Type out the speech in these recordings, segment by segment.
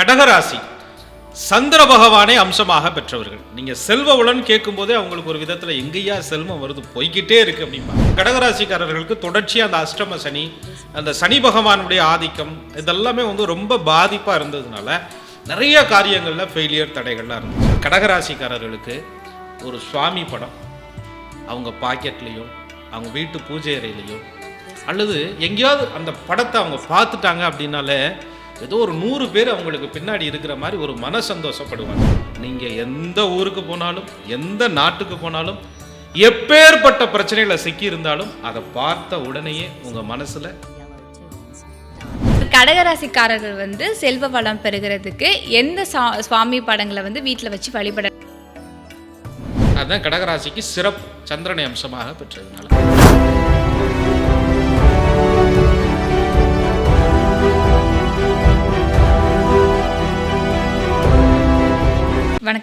கடகராசி. சந்திர பகவானை அம்சமாக பெற்றவர்கள். நீங்க செல்வ உலன் கேட்கும்போதே அவங்களுக்கு ஒரு விதத்துல எங்கேயா செல்வம் வருது போய்கிட்டே இருக்கு அப்படிம்பாங்க. கடகராசிக்காரர்களுக்கு தொடர்ச்சியா அந்த அஷ்டம சனி அந்த சனி பகவானுடைய ஆதிக்கம் இதெல்லாமே வந்து ரொம்ப பாதிப்பா இருந்ததுனால நிறைய காரியங்கள்ல ஃபெயிலியர் தடைகள்லாம் இருந்துச்சு. கடகராசிக்காரர்களுக்கு ஒரு சுவாமி படம் அவங்க பாக்கெட்லேயோ அவங்க வீட்டு பூஜை அறையிலையோ அல்லது எங்கேயாவது அந்த படத்தை அவங்க பார்த்துட்டாங்க அப்படின்னாலே ஏதோ ஒரு நூறு பேர் அவங்களுக்கு பின்னாடி இருக்கிற மாதிரி ஒரு மன சந்தோஷப்படுவாங்க நீங்கள் எந்த ஊருக்கு போனாலும் எந்த நாட்டுக்கு போனாலும் எப்பேற்பட்ட பிரச்சனைகளை சிக்கி இருந்தாலும் அதை பார்த்த உடனேயே உங்கள் மனசில் கடகராசிக்காரர்கள் வந்து செல்வ வளம் பெறுகிறதுக்கு எந்த சுவாமி படங்களை வந்து வீட்டில் வச்சு வழிபட அதுதான் கடகராசிக்கு சிறப்பு சந்திரனை அம்சமாக பெற்றதுனால.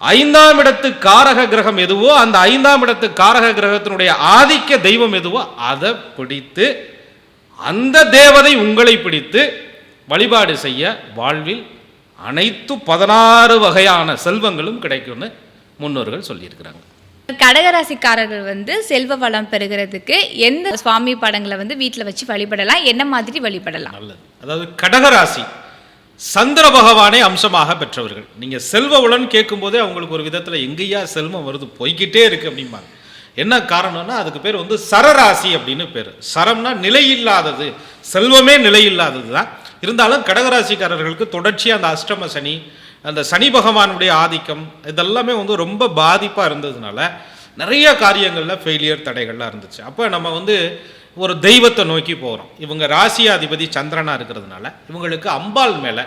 ஐந்தாம் இடத்து காரக கிரகம் எதுவோ அந்த ஐந்தாம் இடத்து காரக கிரகத்தினுடைய ஆதிக்க தெய்வம் எதுவோ அதை பிடித்து அந்த தேவதை உங்களை பிடித்து வழிபாடு செய்ய வாழ்வில் அனைத்து பதினாறு வகையான செல்வங்களும் கிடைக்கும்னு முன்னோர்கள் சொல்லியிருக்கிறாங்க. கடகராசிக்காரர்கள் வந்து செல்வ வளம் பெறுகிறதுக்கு எந்த சுவாமி படங்களை வந்து வீட்டில் வச்சு வழிபடலாம் என்ன மாதிரி வழிபடலாம்? நல்லது. அதாவது கடகராசி சந்திர பகவானை அம்சமாக பெற்றவர்கள். நீங்கள் செல்வ உலன் கேட்கும்போதே அவங்களுக்கு ஒரு விதத்தில் எங்கேயா செல்வம் வருது போய்க்கிட்டே இருக்கு அப்படிம்பாங்க. என்ன காரணம்னா அதுக்கு பேர் வந்து சரராசி அப்படின்னு பேர். சரம்னா நிலை இல்லாதது. செல்வமே நிலையில்லாதது தான் இருந்தாலும் கடகராசிக்காரர்களுக்கு தொடர்ச்சியாக அந்த அஷ்டம சனி அந்த சனி பகவானுடைய ஆதிக்கம் இதெல்லாமே வந்து ரொம்ப பாதிப்பாக இருந்ததுனால நிறைய காரியங்களில் ஃபெயிலியர் தடைகள்லாம் இருந்துச்சு. அப்போ நம்ம வந்து ஒரு தெய்வத்தை நோக்கி போகிறோம் இவங்க ராசியாதிபதி சந்திரனாக இருக்கிறதுனால இவங்களுக்கு அம்பாள் மேலே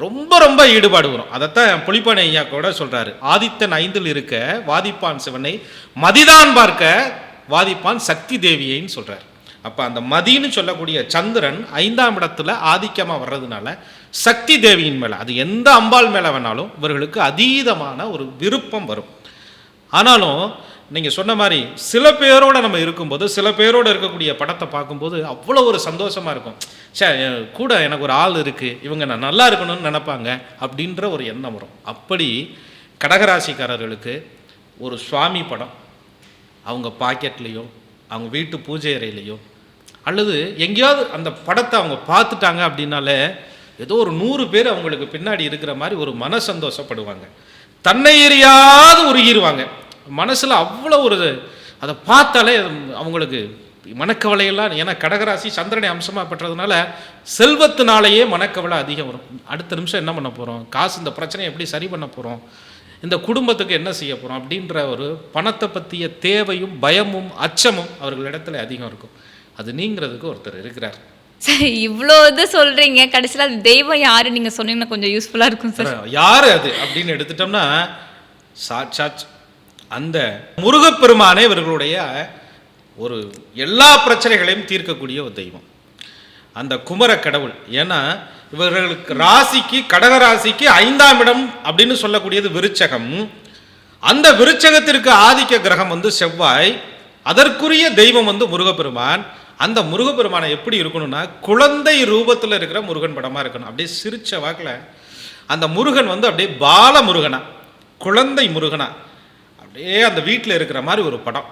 ரொம்ப ரொம்ப ஈடுபாடு வரும். அதைத்தான் புலிப்பானை ஐயா கூட சொல்கிறாரு ஆதித்தன் ஐந்தில் இருக்க வாதிப்பான் சிவனை மதிதான் பார்க்க வாதிப்பான் சக்தி தேவியைன்னு சொல்கிறார் அப்போ அந்த மதின்னு சொல்லக்கூடிய சந்திரன் ஐந்தாம் இடத்துல ஆதிக்கமாக வர்றதுனால சக்தி தேவியின் மேலே அது எந்த அம்பாள் மேலே வேணாலும் இவர்களுக்கு அதீதமான ஒரு விருப்பம் வரும். ஆனாலும் நீங்கள் சொன்ன மாதிரி சில பேரோட நம்ம இருக்கும்போது சில பேரோட இருக்கக்கூடிய படத்தை பார்க்கும்போது அவ்வளோ ஒரு சந்தோஷமாக இருக்கும். சே என் கூட எனக்கு ஒரு ஆள் இருக்குது இவங்க நான் நல்லா இருக்கணும்னு நினப்பாங்க அப்படின்ற ஒரு எண்ணம் வரும். அப்படி கடகராசிக்காரர்களுக்கு ஒரு சுவாமி படம் அவங்க பாக்கெட்லேயோ அவங்க வீட்டு பூஜை அறையிலையோ அல்லது எங்கேயாவது அந்த படத்தை அவங்க பார்த்துட்டாங்க அப்படின்னாலே ஏதோ ஒரு நூறு பேர் அவங்களுக்கு பின்னாடி இருக்கிற மாதிரி ஒரு மன சந்தோஷப்படுவாங்க தன்னை எறியாது உருகிடுவாங்க மனசில் அவ்வளோ ஒரு அதை பார்த்தாலே அவங்களுக்கு மனக்கவலையெல்லாம் ஏன்னா கடகராசி சந்திரனை அம்சமாக பெற்றதுனால செல்வத்தினாலேயே மனக்கவலை அதிகம் வரும். அடுத்த நிமிஷம் என்ன பண்ண போகிறோம் காசு இந்த பிரச்சனையை எப்படி சரி பண்ண போகிறோம் இந்த குடும்பத்துக்கு என்ன செய்ய போகிறோம் அப்படின்ற ஒரு பணத்தை பற்றிய தேவையும் பயமும் அச்சமும் அவர்களிடத்துல அதிகம் இருக்கும். அது நீங்கிறதுக்கு ஒருத்தர் இருக்கிறார். சரி இவ்வளோ இது சொல்றீங்க. கடைசியில் அது தெய்வம் யாரு? நீங்க சொன்னீங்கன்னா கொஞ்சம் யூஸ்ஃபுல்லா இருக்கும் சார் யார் அது? அப்படின்னு எடுத்துட்டோம்னா சாட்சாத் அந்த முருகப்பெருமானே இவர்களுடைய ஒரு எல்லா பிரச்சனைகளையும் தீர்க்கக்கூடிய ஒரு தெய்வம். அந்த குமர கடவுள். ஏன்னா இவர்களுக்கு ராசிக்கு கடக ராசிக்கு ஐந்தாம் இடம் அப்படின்னு சொல்லக்கூடியது விருச்சகம். அந்த விருச்சகத்திற்கு ஆதிக்க கிரகம் வந்து செவ்வாய். அதற்குரிய தெய்வம் வந்து முருகப்பெருமான். அந்த முருகப்பெருமானை எப்படி இருக்கணும்னா குழந்தை ரூபத்தில் இருக்கிற முருகன் படமாக இருக்கணும். அப்படியே சிரிச்ச வாக்கில் அந்த முருகன் வந்து அப்படியே பால முருகனா குழந்தை முருகனா. அப்படியே அந்த வீட்டில் இருக்கிற மாதிரி ஒரு படம்.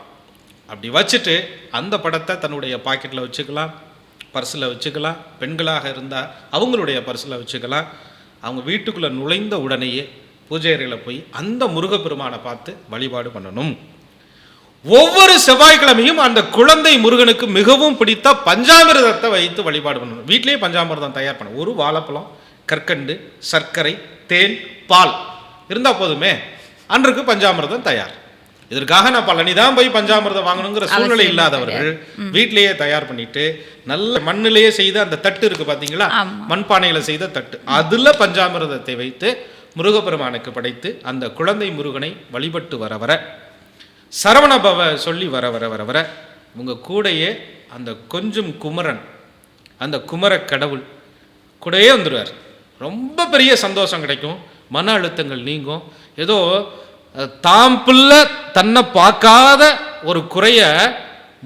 அப்படி வச்சுட்டு அந்த படத்தை தன்னுடைய பாக்கெட்டில் வச்சுக்கலாம் பர்ஸில் வச்சுக்கலாம் பெண்களாக இருந்தால் அவங்களுடைய பர்ஸில் வச்சுக்கலாம். அவங்க வீட்டுக்குள்ளே நுழைந்த உடனேயே பூஜை அறையில் போய் அந்த முருகப்பெருமானை பார்த்து வழிபாடு பண்ணணும். ஒவ்வொரு செவ்வாய்க்கிழமையும் அந்த குழந்தை முருகனுக்கு மிகவும் பிடித்த பஞ்சாமிரதத்தை வைத்து வழிபாடு பண்ணணும். வீட்டிலேயே பஞ்சாமிர்தம் தயார் பண்ணணும். ஒரு வாழைப்பழம் கற்கண்டு சர்க்கரை தேன் பால். இருந்தால் போதுமே. அன்றைக்கு பஞ்சாமிர்தம் தயார். இதற்காக நான் பழனி தான் போய் பஞ்சாமிர்தம் வாங்கணுங்கிற சூழ்நிலை இல்லாதவர்கள் வீட்டிலேயே தயார் பண்ணிட்டு நல்ல மண்ணிலேயே செய்த அந்த தட்டு இருக்கு பாத்தீங்களா? ஆமா. மண்பானையில செய்த தட்டு. அதுல பஞ்சாமிர்தத்தை வைத்து முருகப்பெருமானுக்கு படைத்து அந்த குழந்தை முருகனை வழிபட்டு வர வர சரவண பவ சொல்லி வர வர வர வர உங்க கூடையே அந்த கொஞ்சம் குமரன் அந்த குமர கடவுள் கூடயே வந்துடுவார் ரொம்ப பெரிய சந்தோஷம் கிடைக்கும். மன அழுத்தங்கள் நீங்கும். ஏதோ தாம் பிள்ளை தன்னை பார்க்காத ஒரு குறைய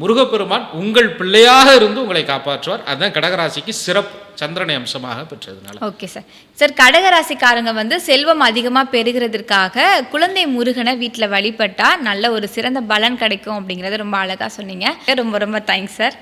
முருகப்பெருமான் உங்கள் பிள்ளையாக இருந்து உங்களை காப்பாற்றுவார். அதுதான் கடகராசிக்கு சிறப்பு சந்திரனை அம்சமாக பெற்றதுனால. ஓகே சார் சார் கடகராசிக்காரங்க வந்து செல்வம் அதிகமாக பெருகிறதுக்காக குழந்தை முருகனை வீட்டில் வழிபட்டா நல்ல ஒரு சிறந்த பலன் கிடைக்கும் அப்படிங்கிறத ரொம்ப அழகாக சொன்னீங்க. ரொம்ப ரொம்ப தேங்க்ஸ் சார்